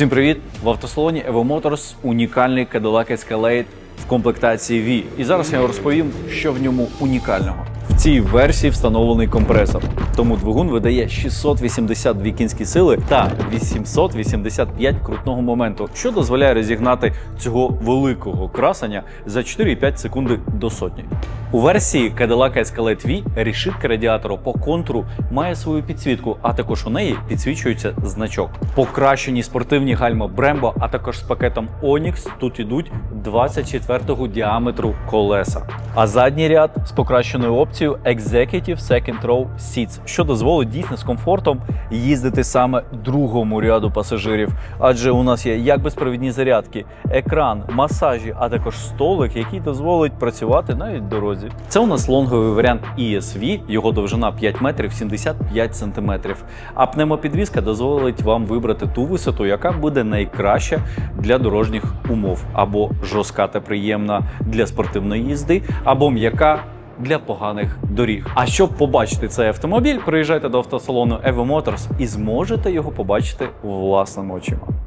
Всім привіт! В автосалоні Evo Motors унікальний Cadillac Escalade в комплектації V. І зараз я розповім, що в ньому унікального. В цій версії встановлений компресор, тому двигун видає 682 кінські сили та 885 крутного моменту, що дозволяє розігнати цього великого красення за 4,5 секунди до сотні. У версії Cadillac Escalade V решітка радіатору по контуру має свою підсвітку, а також у неї підсвічується значок. Покращені спортивні гальма Brembo, а також з пакетом Onyx тут ідуть 24-го діаметру колеса. А задній ряд з покращеною опцією Executive Second Row Seats, що дозволить дійсно з комфортом їздити саме другому ряду пасажирів. Адже у нас є як безпровідні зарядки, екран, масажі, а також столик, який дозволить працювати навіть в дорозі. Це у нас лонговий варіант ESV, його довжина 5 метрів 75 сантиметрів. А пневмопідвізка дозволить вам вибрати ту висоту, яка буде найкраща для дорожніх умов, або жорстка та приємна для спортивної їзди, або м'яка. Для поганих доріг. А щоб побачити цей автомобіль, приїжджайте до автосалону Evo Motors і зможете його побачити власними очима.